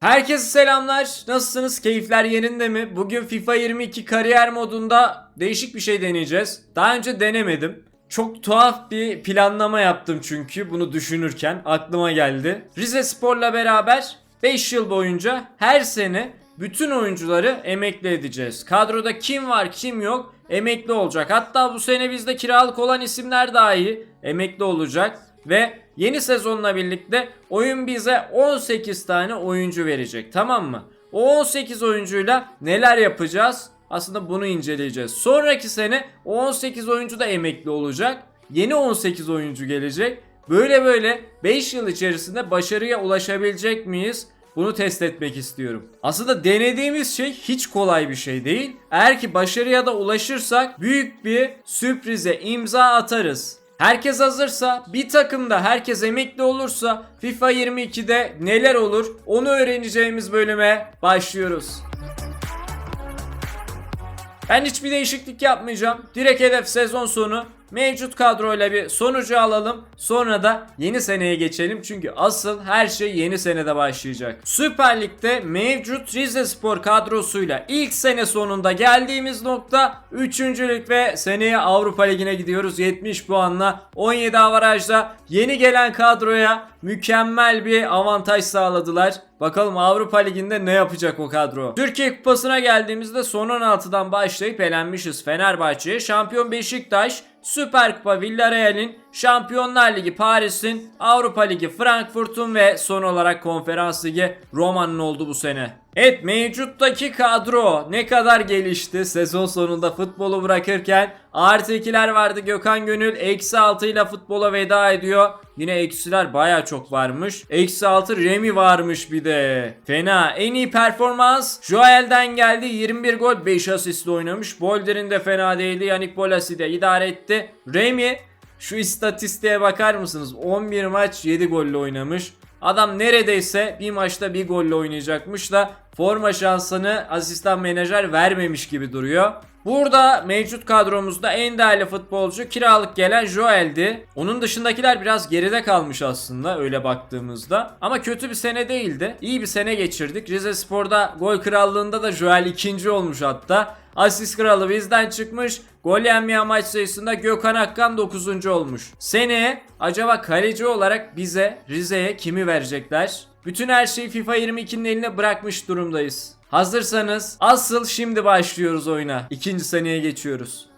Herkese selamlar. Nasılsınız? Keyifler yerinde mi? Bugün FIFA 22 kariyer modunda değişik bir şey deneyeceğiz. Daha önce denemedim. Çok tuhaf bir planlama yaptım çünkü bunu düşünürken aklıma geldi. Rize Spor'la beraber 5 yıl boyunca her sene bütün oyuncuları emekli edeceğiz. Kadroda kim var kim yok emekli olacak. Hatta bu sene bizde kiralık olan isimler dahi emekli olacak. Ve yeni sezonla birlikte oyun bize 18 tane oyuncu verecek tamam mı? O 18 oyuncuyla neler yapacağız? Aslında bunu inceleyeceğiz. Sonraki sene o 18 oyuncu da emekli olacak. Yeni 18 oyuncu gelecek. Böyle böyle 5 yıl içerisinde başarıya ulaşabilecek miyiz? Bunu test etmek istiyorum. Aslında denediğimiz şey hiç kolay bir şey değil. Eğer ki başarıya da ulaşırsak büyük bir sürprize imza atarız. Herkes hazırsa, bir takımda herkes emekli olursa FIFA 22'de neler olur onu öğreneceğimiz bölüme başlıyoruz. Ben hiçbir değişiklik yapmayacağım. Direkt hedef sezon sonu. Mevcut kadroyla bir sonucu alalım. Sonra da yeni seneye geçelim. Çünkü asıl her şey yeni senede başlayacak. Süper Lig'de mevcut Rize Spor kadrosuyla ilk sene sonunda geldiğimiz nokta 3. lig ve seneye Avrupa Ligi'ne gidiyoruz. 70 puanla 17 avarajda yeni gelen kadroya mükemmel bir avantaj sağladılar. Bakalım Avrupa Ligi'nde ne yapacak o kadro? Türkiye Kupası'na geldiğimizde son 16'dan başlayıp elenmişiz Fenerbahçe'ye. Şampiyon Beşiktaş, Süper Kupa Villarreal'in, Şampiyonlar Ligi Paris'in, Avrupa Ligi Frankfurt'un ve son olarak Konferans Ligi Roma'nın oldu bu sene. Evet mevcuttaki kadro ne kadar gelişti sezon sonunda futbolu bırakırken artı ikiler vardı Gökhan Gönül eksi 6 ile futbola veda ediyor. Yine eksiler baya çok varmış. Eksi 6 Remy varmış bir de. Fena. En iyi performans Joel'den geldi. 21 gol 5 asistle oynamış. Boulder'in de fena değildi. Yannick Bolasi de idare etti. Remy şu istatistiğe bakar mısınız? 11 maç 7 golle oynamış. Adam neredeyse bir maçta bir golle oynayacakmış da forma şansını asistan menajer vermemiş gibi duruyor. Burada mevcut kadromuzda en değerli futbolcu kiralık gelen Joel'di. Onun dışındakiler biraz geride kalmış aslında öyle baktığımızda. Ama kötü bir sene değildi. İyi bir sene geçirdik. Rize Spor'da gol krallığında da Joel ikinci olmuş hatta. Asist kralı bizden çıkmış. Gol yenmeyen maç sayısında Gökhan Akkan 9. olmuş. Seneye acaba kaleci olarak bize Rize'ye kimi verecekler? Bütün her şeyi FIFA 22'nin eline bırakmış durumdayız. Hazırsanız asıl şimdi başlıyoruz oyuna. İkinci seneye geçiyoruz.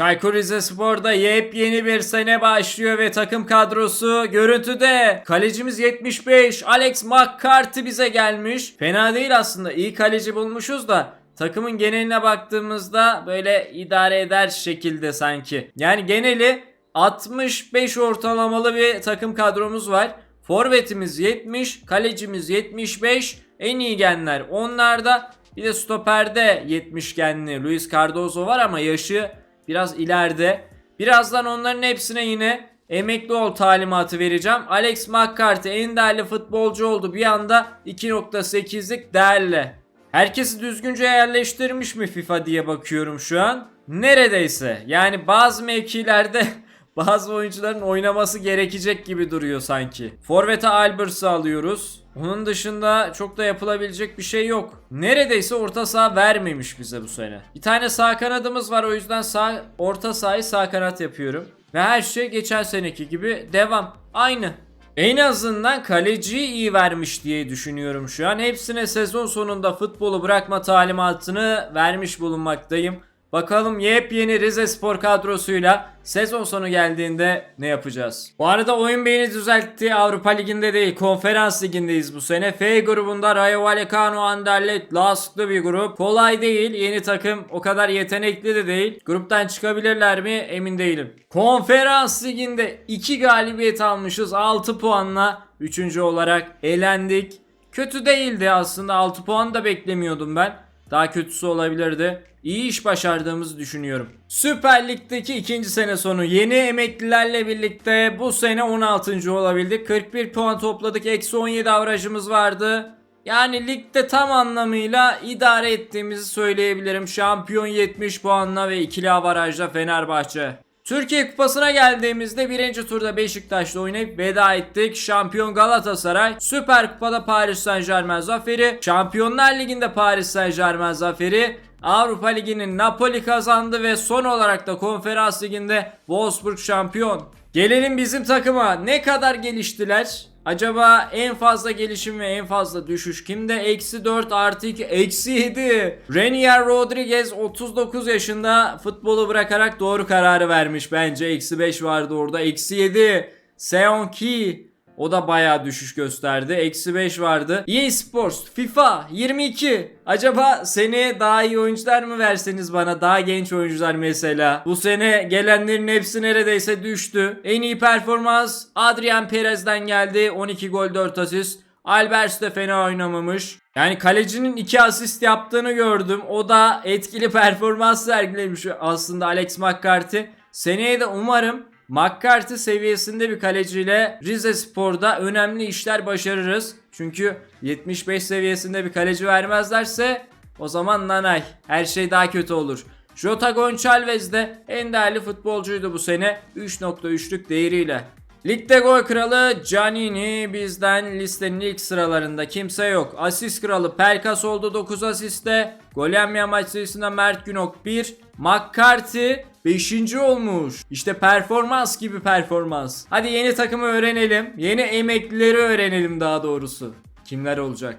Çaykur Rizespor'da yepyeni bir sene başlıyor ve takım kadrosu görüntüde. Kalecimiz 75. Alex McCarthy bize gelmiş. Fena değil aslında. İyi kaleci bulmuşuz da takımın geneline baktığımızda böyle idare eder şekilde sanki. Yani geneli 65 ortalamalı bir takım kadromuz var. Forvetimiz 70, kalecimiz 75, en iyi genler onlarda. Bir de stoperde 70 genli Luis Cardozo var ama yaşı biraz ileride. Birazdan onların hepsine yine emekli ol talimatı vereceğim. Alex McCarthy en değerli futbolcu oldu. Bir anda 2.8'lik değerli. Herkesi düzgünce yerleştirmiş mi FIFA diye bakıyorum şu an. Neredeyse. Yani bazı mevkilerde bazı oyuncuların oynaması gerekecek gibi duruyor sanki. Forvet'e Albers'ı alıyoruz. Onun dışında çok da yapılabilecek bir şey yok. Neredeyse orta saha vermemiş bize bu sene. Bir tane sağ kanadımız var o yüzden sağ orta sahayı sağ kanat yapıyorum. Ve her şey geçen seneki gibi devam. Aynı. En azından kaleciyi iyi vermiş diye düşünüyorum şu an. Hepsine sezon sonunda futbolu bırakma talimatını vermiş bulunmaktayım. Bakalım yepyeni Rize Spor kadrosuyla sezon sonu geldiğinde ne yapacağız? Bu arada oyun beyni düzeltti. Avrupa Ligi'nde değil Konferans Ligi'ndeyiz bu sene. F grubunda Rayo Vallecano Anderlecht lasıklı bir grup. Kolay değil. Yeni takım o kadar yetenekli de değil. Gruptan çıkabilirler mi emin değilim. Konferans Ligi'nde 2 galibiyet almışız. 6 puanla 3. olarak elendik. Kötü değildi aslında 6 puan da beklemiyordum ben. Daha kötüsü olabilirdi. İyi iş başardığımızı düşünüyorum. Süper Lig'deki ikinci sene sonu yeni emeklilerle birlikte bu sene 16. olabildik. 41 puan topladık. Eksi 17 avrajımız vardı. Yani ligde tam anlamıyla idare ettiğimizi söyleyebilirim. Şampiyon 70 puanla ve ikili avarajla Fenerbahçe. Türkiye Kupası'na geldiğimizde birinci turda Beşiktaş'la oynayıp veda ettik. Şampiyon Galatasaray, Süper Kupa'da Paris Saint Germain zaferi, Şampiyonlar Ligi'nde Paris Saint Germain zaferi, Avrupa Ligi'nin Napoli kazandı ve son olarak da Konferans Ligi'nde Wolfsburg şampiyon. Gelelim bizim takıma. Ne kadar geliştiler? Acaba en fazla gelişim ve en fazla düşüş kimde? Eksi 4 artı 2 eksi 7. Renier Rodriguez 39 yaşında futbolu bırakarak doğru kararı vermiş bence. Eksi 5 vardı orada. Eksi 7. Seon Ki o da bayağı düşüş gösterdi. Eksi 5 vardı. EA Sports, FIFA 22. Acaba seneye daha iyi oyuncular mı verseniz bana? Daha genç oyuncular mesela. Bu sene gelenlerin hepsi neredeyse düştü. En iyi performans Adrian Perez'den geldi. 12 gol 4 asist. Albers de fena oynamamış. Yani kalecinin 2 asist yaptığını gördüm. O da etkili performans sergilemiş aslında Alex McCarthy. Seneye de umarım McCarthy seviyesinde bir kaleciyle Rize Spor'da önemli işler başarırız. Çünkü 75 seviyesinde bir kaleci vermezlerse o zaman nanay. Her şey daha kötü olur. Jota Gonçalves de en değerli futbolcuydu bu sene. 3.3'lük değeriyle. Ligde gol kralı Canini bizden listenin ilk sıralarında kimse yok. Asist kralı Pelkas oldu 9 asiste. Gol yenmeyen maç sayısında Mert Günok 1. McCarthy 5. olmuş. İşte performans gibi performans. Hadi yeni takımı öğrenelim. Yeni emeklileri öğrenelim daha doğrusu. Kimler olacak?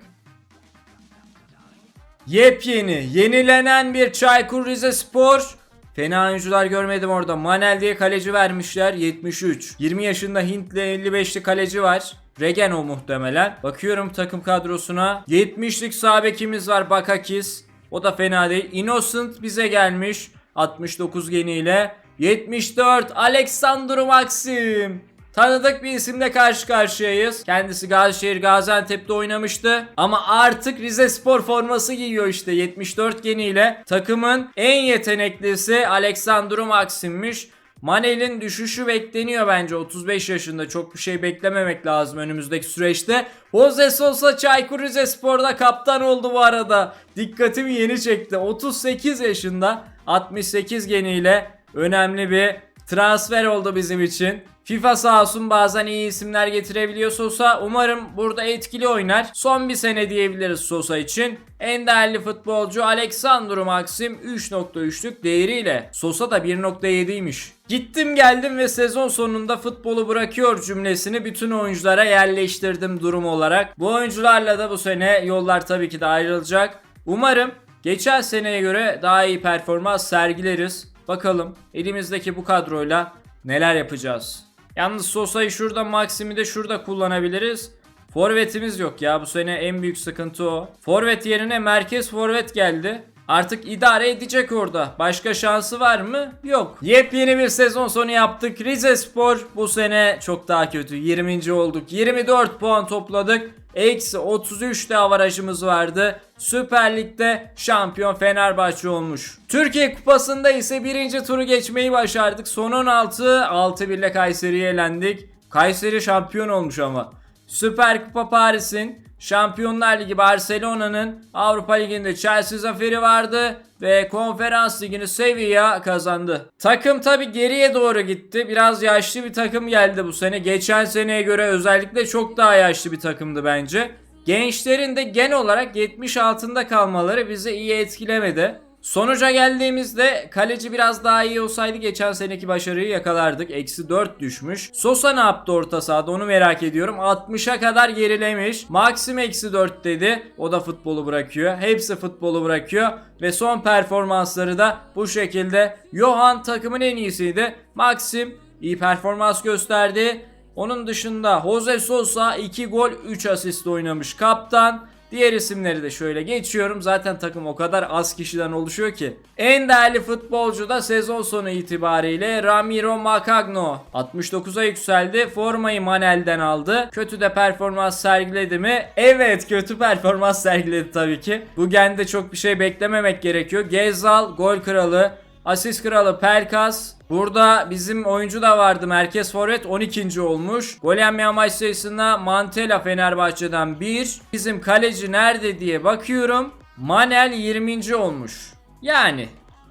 Yepyeni, yenilenen bir Çaykur Rizespor. Fena oyuncular görmedim orada. Manel diye kaleci vermişler 73. 20 yaşında Hintli 55'li kaleci var. Regen o muhtemelen. Bakıyorum takım kadrosuna. 70'lik sağ bekimiz var Bakakis. O da fena değil. Innocent bize gelmiş. 69 geniyle. 74 Alexandru Maxim. Tanıdık bir isimle karşı karşıyayız. Kendisi Gazişehir Gaziantep'te oynamıştı. Ama artık Rize Spor forması giyiyor işte 74 geniyle. Takımın en yeteneklisi Alexandru Maxim'miş. Manel'in düşüşü bekleniyor bence 35 yaşında çok bir şey beklememek lazım önümüzdeki süreçte. Jose Sosa Çaykur Rizespor'da kaptan oldu bu arada. Dikkatimi yeni çekti. 38 yaşında 68 geniyle önemli bir transfer oldu bizim için. FIFA sağ olsun bazen iyi isimler getirebiliyor Sosa. Umarım burada etkili oynar. Son bir sene diyebiliriz Sosa için. En değerli futbolcu Alexandru Maxim 3.3'lük değeriyle. Sosa da 1.7'ymiş. Gittim geldim ve sezon sonunda futbolu bırakıyor cümlesini bütün oyunculara yerleştirdim durum olarak. Bu oyuncularla da bu sene yollar tabii ki de ayrılacak. Umarım geçen seneye göre daha iyi performans sergileriz. Bakalım elimizdeki bu kadroyla neler yapacağız. Yalnız Sosa'yı şurada Maxim'i de şurada kullanabiliriz. Forvetimiz yok ya bu sene en büyük sıkıntı o. Forvet yerine merkez forvet geldi. Artık idare edecek orada. Başka şansı var mı? Yok. Yepyeni bir sezon sonu yaptık. Rize Spor bu sene çok daha kötü. 20. olduk. 24 puan topladık. Eksi 33 de avarajımız vardı. Süper Lig'de şampiyon Fenerbahçe olmuş. Türkiye Kupası'nda ise birinci turu geçmeyi başardık. Son 16 6-1 ile Kayseri'ye elendik. Kayseri şampiyon olmuş ama. Süper Kupa Paris'in Şampiyonlar Ligi Barcelona'nın Avrupa Ligi'nde Chelsea zaferi vardı ve Konferans Ligi'ni Sevilla kazandı. Takım tabi geriye doğru gitti. Biraz yaşlı bir takım geldi bu sene. Geçen seneye göre özellikle çok daha yaşlı bir takımdı bence. Gençlerin de genel olarak 70 altında kalmaları bizi iyi etkilemedi. Sonuca geldiğimizde kaleci biraz daha iyi olsaydı geçen seneki başarıyı yakalardık. Eksi 4 düşmüş. Sosa ne yaptı orta sahada onu merak ediyorum. 60'a kadar gerilemiş. Maxim eksi 4 dedi. O da futbolu bırakıyor. Hepsi futbolu bırakıyor. Ve son performansları da bu şekilde. Johan takımın en iyisiydi. Maxim iyi performans gösterdi. Onun dışında Jose Sosa 2 gol 3 asist oynamış kaptan. Diğer isimleri de şöyle geçiyorum. Zaten takım o kadar az kişiden oluşuyor ki. En değerli futbolcu da sezon sonu itibariyle Ramiro Macagno. 69'a yükseldi. Formayı Manel'den aldı. Kötü de performans sergiledi mi? Evet kötü performans sergiledi tabii ki. Bu gende çok bir şey beklememek gerekiyor. Gezal gol kralı. Asist kralı Pelkas. Burada bizim oyuncu da vardı. Merkez forvet 12. olmuş. Gol yenmeyen maç sayısında Mantela Fenerbahçe'den 1. Bizim kaleci nerede diye bakıyorum. Manel 20. olmuş. Yani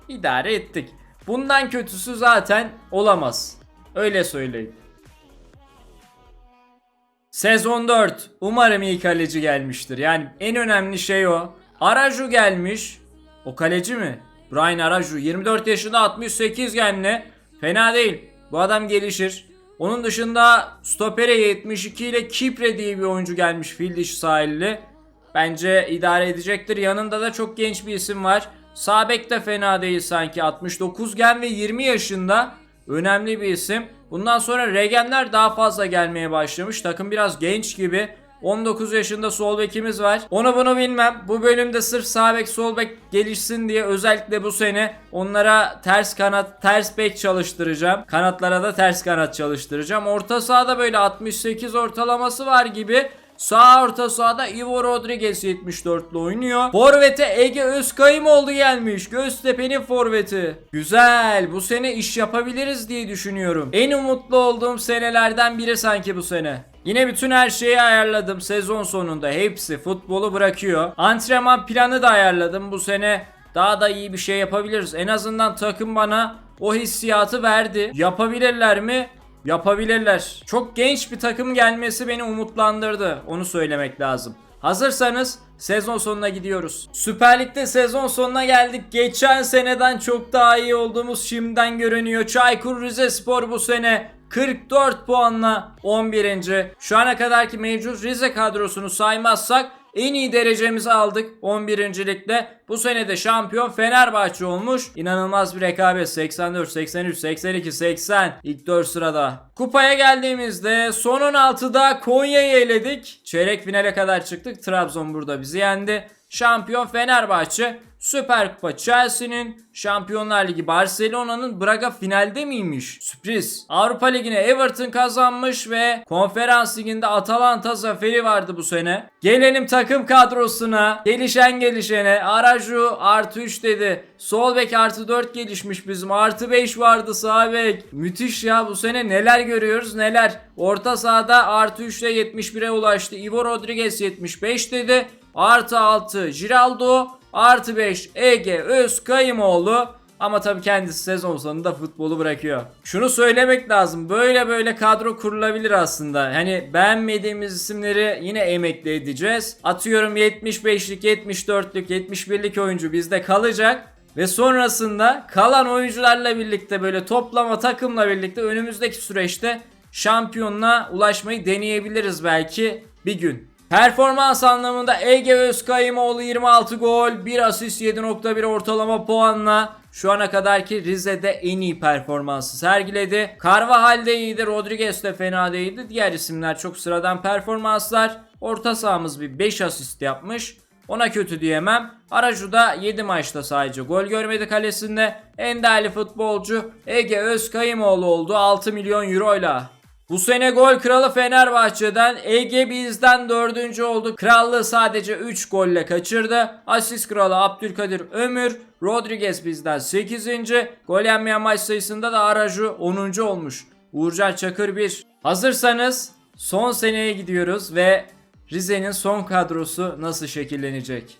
idare ettik. Bundan kötüsü zaten olamaz. Öyle söyleyeyim. Sezon 4. Umarım iyi kaleci gelmiştir. Yani en önemli şey o. Araju gelmiş. O kaleci mi? Brian Araju 24 yaşında 68 genli. Fena değil. Bu adam gelişir. Onun dışında stopere 72 ile Kipre diye bir oyuncu gelmiş fil dişi sahilli. Bence idare edecektir. Yanında da çok genç bir isim var. Sabek de fena değil sanki. 69 gen ve 20 yaşında. Önemli bir isim. Bundan sonra regenler daha fazla gelmeye başlamış. Takım biraz genç gibi. 19 yaşında sol bekimiz var. Onu bunu bilmem. Bu bölümde sırf sağ bek sol bek gelişsin diye özellikle bu sene onlara ters kanat, ters bek çalıştıracağım. Kanatlara da ters kanat çalıştıracağım. Orta sahada böyle 68 ortalaması var gibi. Sağ orta sahada Ivo Rodriguez 74'lü oynuyor. Forvet'e Ege Özkayımoğlu gelmiş. Göztepe'nin forveti. Güzel. Bu sene iş yapabiliriz diye düşünüyorum. En umutlu olduğum senelerden biri sanki bu sene. Yine bütün her şeyi ayarladım sezon sonunda. Hepsi futbolu bırakıyor. Antrenman planı da ayarladım. Bu sene daha da iyi bir şey yapabiliriz. En azından takım bana o hissiyatı verdi. Yapabilirler mi? Yapabilirler. Çok genç bir takım gelmesi beni umutlandırdı. Onu söylemek lazım. Hazırsanız sezon sonuna gidiyoruz. Süper Lig'de sezon sonuna geldik. Geçen seneden çok daha iyi olduğumuz şimdiden görünüyor. Çaykur Rizespor bu sene 44 puanla 11. Şu ana kadarki mevcut Rize kadrosunu saymazsak en iyi derecemizi aldık 11. ligde. Bu sene de şampiyon Fenerbahçe olmuş. İnanılmaz bir rekabet 84, 83, 82, 80 ilk 4 sırada. Kupaya geldiğimizde son 16'da Konya'yı eledik. Çeyrek finale kadar çıktık. Trabzon burada bizi yendi. Şampiyon Fenerbahçe. Süper Kupa Chelsea'nin, Şampiyonlar Ligi Barcelona'nın Braga finalde miymiş? Sürpriz. Avrupa Ligi'ne Everton kazanmış ve Konferans Ligi'nde Atalanta zaferi vardı bu sene. Gelelim takım kadrosuna. Gelişen gelişene. Araju artı 3 dedi. Sol bek artı 4 gelişmiş bizim. Artı 5 vardı sağ bek. Müthiş ya bu sene neler görüyoruz neler. Orta sahada artı 3 ile 71'e ulaştı. Ivo Rodriguez 75 dedi. Artı 6 Giraldo. Artı 5 Ege Özkayımoğlu. Ama tabii kendisi sezon sonunda futbolu bırakıyor. Şunu söylemek lazım. Böyle böyle kadro kurulabilir aslında. Hani beğenmediğimiz isimleri yine emekli edeceğiz. Atıyorum 75'lik, 74'lük, 71'lik oyuncu bizde kalacak. Ve sonrasında kalan oyuncularla birlikte böyle toplama takımla birlikte önümüzdeki süreçte şampiyonluğa ulaşmayı deneyebiliriz belki bir gün. Performans anlamında Ege Özkayımoğlu 26 gol, 1 asist 7.1 ortalama puanla şu ana kadarki Rize'de en iyi performansı sergiledi. Carvajal de iyiydi, Rodriguez de fena değildi. Diğer isimler çok sıradan performanslar. Orta sahamız bir 5 asist yapmış. Ona kötü diyemem. Araju da 7 maçta sadece gol görmedi kalesinde. En değerli futbolcu Ege Özkayımoğlu oldu 6 milyon euroyla. Bu sene gol kralı Fenerbahçe'den Ege bizden dördüncü oldu. Krallığı sadece 3 golle kaçırdı. Asist kralı Abdülkadir Ömür. Rodriguez bizden 8. Gol yenmeyen maç sayısında da Araju 10. olmuş. Uğurcan Çakır 1. Hazırsanız son seneye gidiyoruz ve Rize'nin son kadrosu nasıl şekillenecek?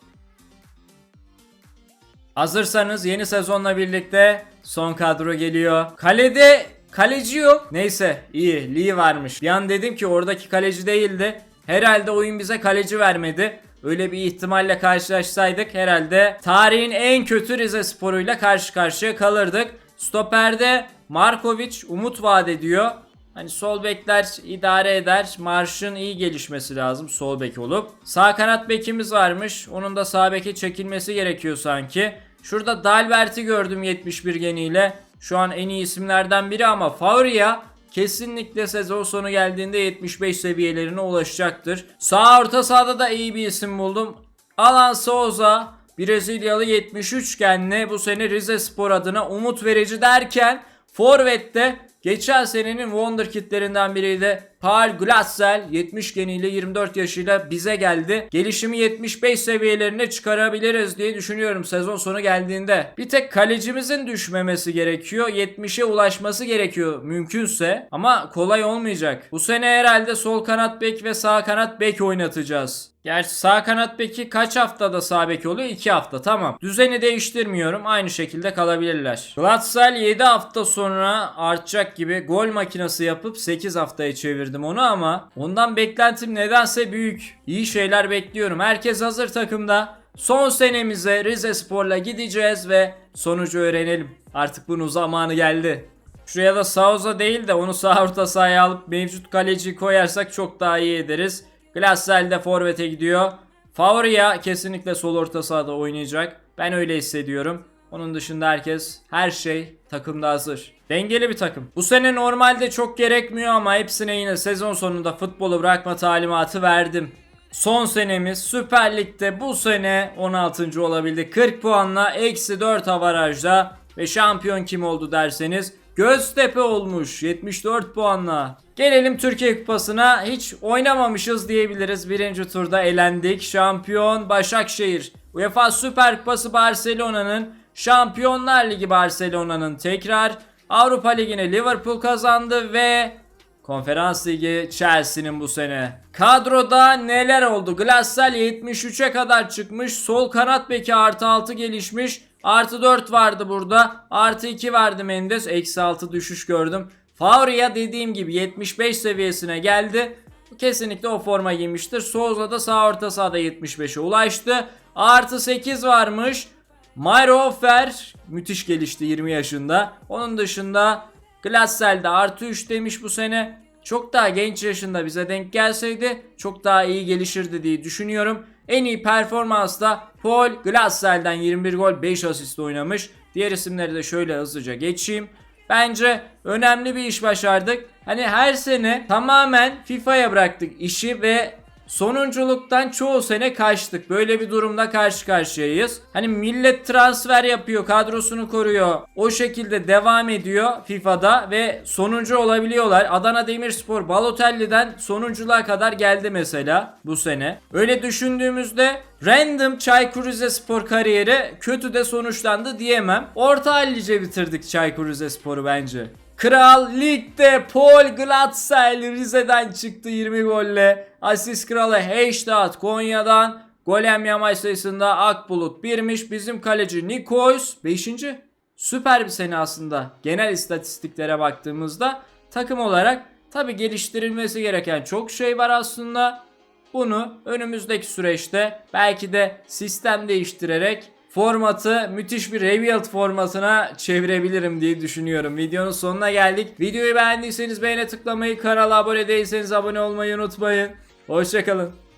Hazırsanız yeni sezonla birlikte son kadro geliyor. Kalede kaleci yok. Neyse iyi Lee varmış. Bir an dedim ki oradaki kaleci değildi. Herhalde oyun bize kaleci vermedi. Öyle bir ihtimalle karşılaşsaydık herhalde tarihin en kötü Rize sporuyla karşı karşıya kalırdık. Stoperde Markovic umut vaat ediyor. Hani sol bekler idare eder. Marş'ın iyi gelişmesi lazım sol bek olup. Sağ kanat bekimiz varmış. Onun da sağ beke çekilmesi gerekiyor sanki. Şurada Dalbert'i gördüm 71 geniyle. Şu an en iyi isimlerden biri ama Fauria kesinlikle sezon sonu geldiğinde 75 seviyelerine ulaşacaktır. Sağ orta sahada da iyi bir isim buldum. Alan Souza Brezilyalı 73 genli bu sene Rize Spor adına umut verici derken Forvet'te geçen senenin Wonderkid'lerinden biriydi. Paul Glaszel 70 geniyle 24 yaşıyla bize geldi. Gelişimi 75 seviyelerine çıkarabiliriz diye düşünüyorum sezon sonu geldiğinde. Bir tek kalecimizin düşmemesi gerekiyor. 70'e ulaşması gerekiyor mümkünse. Ama kolay olmayacak. Bu sene herhalde sol kanat bek ve sağ kanat bek oynatacağız. Gerçi sağ kanat beki kaç haftada sağ bek oluyor? 2 hafta tamam. Düzeni değiştirmiyorum. Aynı şekilde kalabilirler. Glatzel 7 hafta sonra artacak gibi gol makinesi yapıp 8 haftaya çevirdim onu ama ondan beklentim nedense büyük. İyi şeyler bekliyorum. Herkes hazır takımda. Son senemize Rize Spor'la gideceğiz ve sonucu öğrenelim. Artık bunun zamanı geldi. Şuraya da Sauza değil de onu sağ orta sahaya alıp mevcut kaleci koyarsak çok daha iyi ederiz. Glassel de forvete gidiyor. Fauria kesinlikle sol orta sahada oynayacak. Ben öyle hissediyorum. Onun dışında herkes, her şey takımda hazır. Dengeli bir takım. Bu sene normalde çok gerekmiyor ama hepsine yine sezon sonunda futbolu bırakma talimatı verdim. Son senemiz Süper Lig'de bu sene 16. olabildi. 40 puanla eksi 4 avarajda ve şampiyon kim oldu derseniz Göztepe olmuş 74 puanla. Gelelim Türkiye Kupası'na hiç oynamamışız diyebiliriz. Birinci turda elendik. Şampiyon Başakşehir. UEFA Süper Kupası Barcelona'nın Şampiyonlar Ligi Barcelona'nın tekrar Avrupa Ligi'ne Liverpool kazandı ve Konferans Ligi Chelsea'nin bu sene. Kadroda neler oldu? Glassel 73'e kadar çıkmış. Sol kanat beki artı 6 gelişmiş. Artı 4 vardı burada. Artı 2 vardı Mendes. Eksi 6 düşüş gördüm. Fauria dediğim gibi 75 seviyesine geldi. Kesinlikle o forma giymiştir. Souza da sağ orta sahada 75'e ulaştı. Artı 8 varmış. Mayro Offer müthiş gelişti 20 yaşında. Onun dışında Glassel de artı 3 demiş bu sene. Çok daha genç yaşında bize denk gelseydi çok daha iyi gelişirdi diye düşünüyorum. En iyi performans da Paul Glassel'den 21 gol 5 asist oynamış. Diğer isimleri de şöyle hızlıca geçeyim. Bence önemli bir iş başardık. Hani her sene tamamen FIFA'ya bıraktık işi ve sonunculuktan çoğu sene kaçtık. Böyle bir durumda karşı karşıyayız. Hani millet transfer yapıyor, kadrosunu koruyor. O şekilde devam ediyor FIFA'da ve sonuncu olabiliyorlar. Adana Demirspor Balotelli'den sonunculuğa kadar geldi mesela bu sene. Öyle düşündüğümüzde random Çaykur Rizespor kariyeri kötü de sonuçlandı diyemem. Orta hallice bitirdik Çaykur Rizespor'u bence. Kral Lig'de Paul Glatzel Rize'den çıktı 20 golle. Asist kralı Heştat Konya'dan. Golem yamaç sayısında Akbulut birmiş. Bizim kaleci Nikoys 5. Süper bir sene aslında. Genel istatistiklere baktığımızda takım olarak tabi geliştirilmesi gereken çok şey var aslında. Bunu önümüzdeki süreçte belki de sistem değiştirerek formatı müthiş bir Rebuild formatına çevirebilirim diye düşünüyorum. Videonun sonuna geldik. Videoyu beğendiyseniz beğene tıklamayı, kanala abone değilseniz abone olmayı unutmayın. Hoşçakalın.